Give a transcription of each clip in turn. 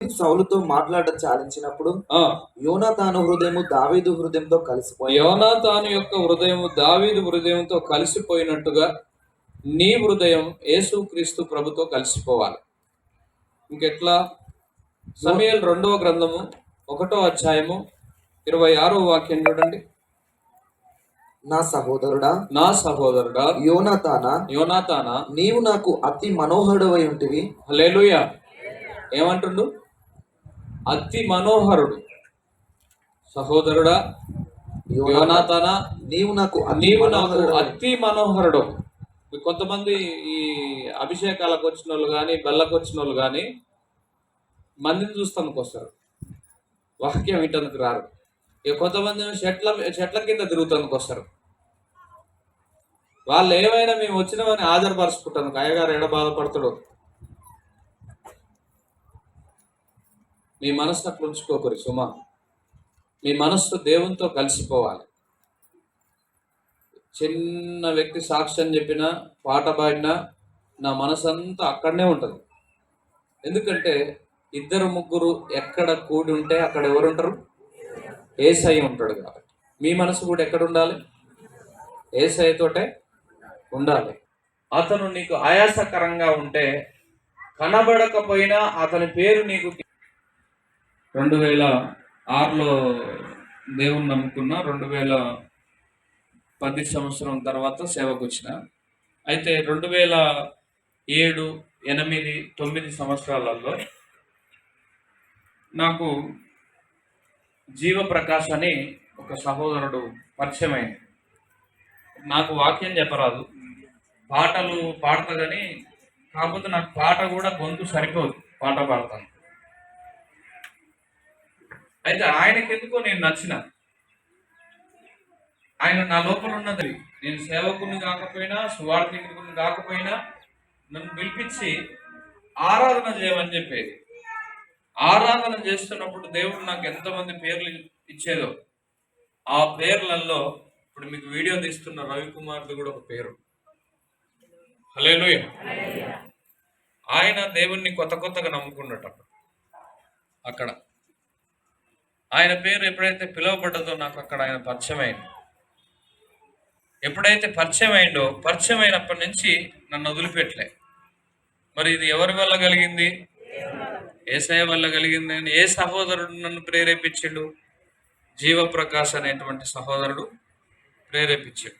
సౌలుతో మాట్లాడడం చాలించినప్పుడు ఆ. యోనాతాను హృదయము దావీదు హృదయంతో కలిసిపోయి యోనాతాను యొక్క హృదయం దావీదు హృదయంతో కలిసిపోయినట్టుగా నీ హృదయం యేసుక్రీస్తు ప్రభుతో కలిసిపోవాలి. ఇంకెట్లా? సమయల్ రెండవ గ్రంథము ఒకటో అధ్యాయము ఇరవై ఆరో వాక్యం చూడండి. నా సహోదరుడా నా సహోదరుడా యోనాతానా యోనాతానా నీవు నాకు అతి మనోహరుడవై ఉంటివి. ఏమంటుండు? అతి మనోహరుడు. సహోదరుడా యోనా- యోనాతానా నీవు నాకు నీవు నాకు అతి మనోహరుడు. కొంతమంది ఈ అభిషేకాలకు వచ్చిన వాళ్ళు కానీ బెల్లకు వచ్చిన వాళ్ళు కానీ మందిని చూస్తానికి వస్తారు. వాక్యం వింటానికి రారు. ఇక కొంతమంది చెట్ల చెట్ల కింద తిరుగుతానికి వస్తారు. వాళ్ళు ఏమైనా మేము వచ్చినామని ఆధారపరుచుకుంటాను అయ్యగారు ఎడ బాధపడతాడు మీ మనసును అట్లా ఉంచుకోకరి సుమా. మీ మనస్సు దేవునితో కలిసిపోవాలి. చిన్న వ్యక్తి సాక్ష్యం చెప్పినా పాట పాడినా నా మనసంతా అక్కడనే ఉంటుంది. ఎందుకంటే ఇద్దరు ముగ్గురు ఎక్కడ కూడి ఉంటే అక్కడ ఎవరు ఉంటారు ఏసై ఉంటాడు కాబట్టి. మీ మనసు కూడా ఎక్కడ ఉండాలి? ఏసై తోటే ఉండాలి. అతను నీకు ఆయాసకరంగా ఉంటే కనబడకపోయినా అతని పేరు నీకు రెండు వేల ఆరులో దేవుణ్ణి నమ్ముకున్న రెండు వేల పది సంవత్సరం తర్వాత సేవకు వచ్చిన అయితే రెండు వేల ఏడు ఎనిమిది తొమ్మిది సంవత్సరాలలో నాకు జీవప్రకాష్ అని ఒక సహోదరుడు పరిచయం అయింది నాకు వాక్యం చెప్పరాదు. పాటలు పాడతా కానీ కాకపోతే నాకు పాట కూడా గొంతు సరిపోదు. పాట పాడతాను. అయితే ఆయనకి ఎందుకో నేను నచ్చిన. ఆయన నా లోపల ఉన్నది. నేను సేవకుని కాకపోయినా సువార్థికుని కాకపోయినా నన్ను పిలిపించి ఆరాధన చేయమని చెప్పేది. ఆరాధన చేస్తున్నప్పుడు దేవుడు నాకు ఎంతమంది పేర్లు ఇచ్చేదో ఆ పేర్లలో ఇప్పుడు మీకు వీడియో తీస్తున్న రవికుమార్ది కూడా ఒక పేరు. హలేలుయ ఆయన దేవుణ్ణి కొత్త కొత్తగా నమ్ముకున్నట్టు అక్కడ. ఆయన పేరు ఎప్పుడైతే పిలువబడ్డదో నాకు అక్కడ ఆయన పరిచయం అయింది ఎప్పుడైతే పరిచయం అయిందో పరిచయం అయినప్పటి నుంచి నన్ను వదిలిపెట్టలే. మరి ఇది ఎవరి వల్ల కలిగింది? ఏసఐ వల్ల కలిగింది అని ఏ సహోదరుడు నన్ను ప్రేరేపించాడు? జీవప్రకాష్ అనేటువంటి సహోదరుడు ప్రేరేపించాడు.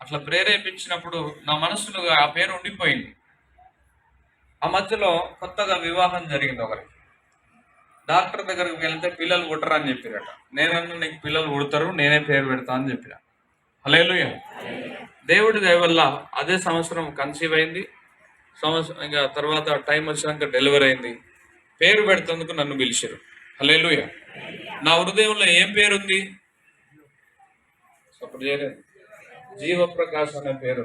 అట్లా ప్రేరేపించినప్పుడు నా మనసులో ఆ పేరు ఉండిపోయింది. ఆ మధ్యలో కొత్తగా వివాహం జరిగింది ఒకరికి. డాక్టర్ దగ్గరికి వెళ్తే పిల్లలు పుట్టరు అని చెప్పిరట. నేనన్నా నీకు పిల్లలు పుడతారు నేనే పేరు పెడతా అని చెప్పిన. హలేలుయ దేవుడి దయ వల్ల అదే సంవత్సరం కన్సీవ్ అయింది. సంవత్సరం ఇంకా తర్వాత టైం వచ్చినాక డెలివరీ అయింది. పేరు పెడుతందుకు నన్ను పిలిచారు హలేలుయ నా హృదయంలో ఏం పేరుంది? అప్పుడు చేయలేదు జీవప్రకాష్ అనే పేరు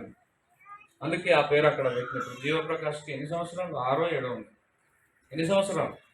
అందుకే ఆ పేరు అక్కడ పెట్టినప్పుడు జీవప్రకాష్కి ఎన్ని సంవత్సరాలు? ఆరో ఏడో ఉంది. ఎన్ని సంవత్సరాలు?